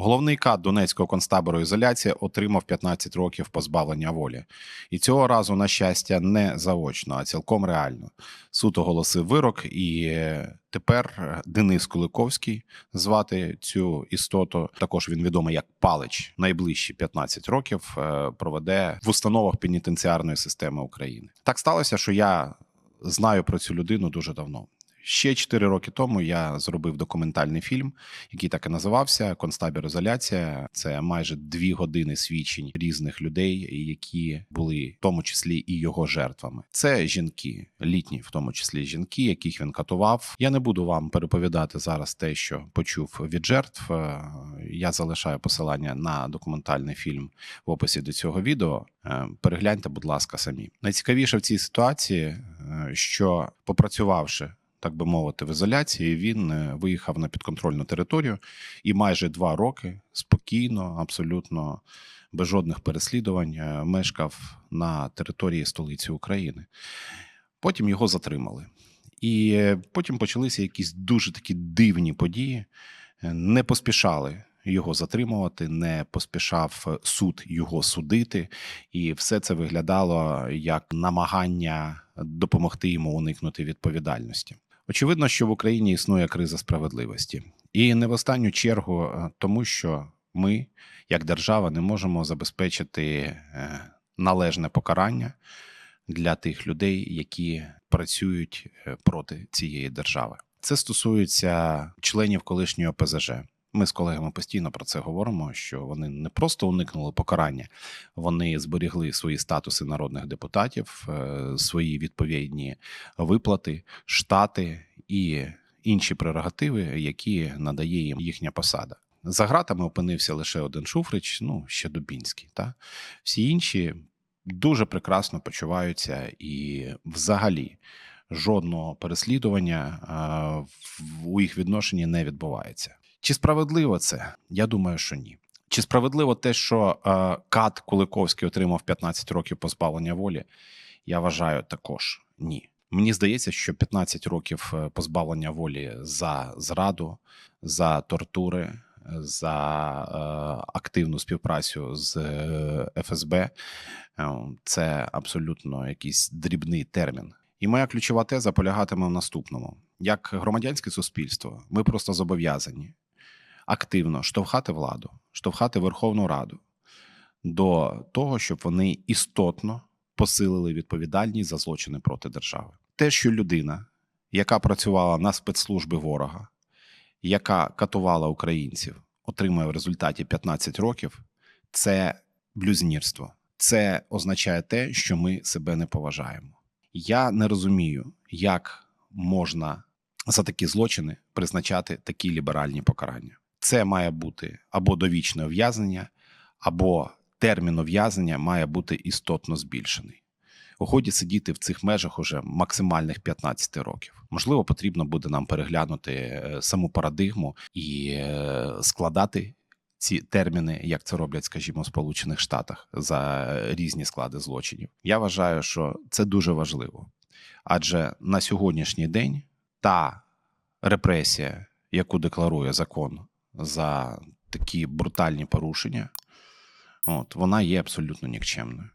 Головний кат Донецького концтабору ізоляція отримав 15 років позбавлення волі. І цього разу, на щастя, не заочно, а цілком реально. Суд оголосив вирок, і е, тепер Денис Куликовський звати цю істоту. Також він відомий як Палич. Найближчі 15 років е, проведе в установах пенітенціарної системи України. Так сталося, що я знаю про цю людину дуже давно. Ще 4 роки тому я зробив документальний фільм, який так і називався Концтабір ізоляція. Це майже дві години свідчень різних людей, які були в тому числі і його жертвами. Це жінки, літні, в тому числі жінки, яких він катував. Я не буду вам переповідати зараз те, що почув від жертв. Е, Я залишаю посилання на документальний фільм в описі до цього відео. Е, Перегляньте, будь ласка, самі. Найцікавіше в цій ситуації, е, що попрацювавши так би мовити, в ізоляції, він е, виїхав на підконтрольну територію і майже два роки спокійно, абсолютно без жодних переслідувань, е, мешкав на території столиці України. Потім його затримали. І е, потім почалися якісь дуже такі дивні події. Не поспішали його затримувати, не поспішав суд його судити, і все це виглядало як намагання допомогти йому уникнути відповідальності. Очевидно, що в Україні існує криза справедливості, і не в останню чергу, е, тому що ми, як держава, не можемо забезпечити е, належне покарання для тих людей, які працюють е, проти цієї держави. Це стосується членів колишнього ПЗЖ. Ми з колегами постійно про це говоримо: що вони не просто уникнули покарання, вони зберігли свої статуси народних депутатів, е, свої відповідні виплати, штати і інші прерогативи, які надає їм їхня посада. За ґратами опинився лише один Шуфрич, ну ще Дубінський. Та всі інші дуже прекрасно почуваються і взагалі жодного переслідування а, в- у їх відношенні не відбувається. Чи справедливо це? Я думаю, що ні. Чи справедливо те, що е, Кат Куликовський отримав 15 років позбавлення волі? Я вважаю також ні. Мені здається, що 15 років е, позбавлення волі за зраду, за тортури, за е, активну співпрацю з е, ФСБ е, це абсолютно якийсь дрібний термін. І моя ключова теза полягатиме в наступному: як громадянське суспільство, ми просто зобов'язані активно штовхати владу, штовхати Верховну Раду до того, щоб вони істотно посилили відповідальність за злочини проти держави. Те, що людина, яка працювала на спецслужби ворога, яка катувала українців, отримує в результаті 15 років, це блюзнірство. Це означає те, що ми себе не поважаємо. Я не розумію, як можна за такі злочини призначати такі ліберальні покарання. Це має бути або довічне ув'язнення, або термін ув'язнення має бути істотно збільшений. У сидіти в цих межах уже максимальних 15 років. Можливо, потрібно буде нам переглянути е, саму парадигму і е, складати ці терміни, як це роблять, скажімо, в Сполучених Штатах за різні склади злочинів. Я вважаю, що це дуже важливо, адже на сьогоднішній день та репресія, яку декларує закон за такі брутальні порушення, от вона є абсолютно нікчемною.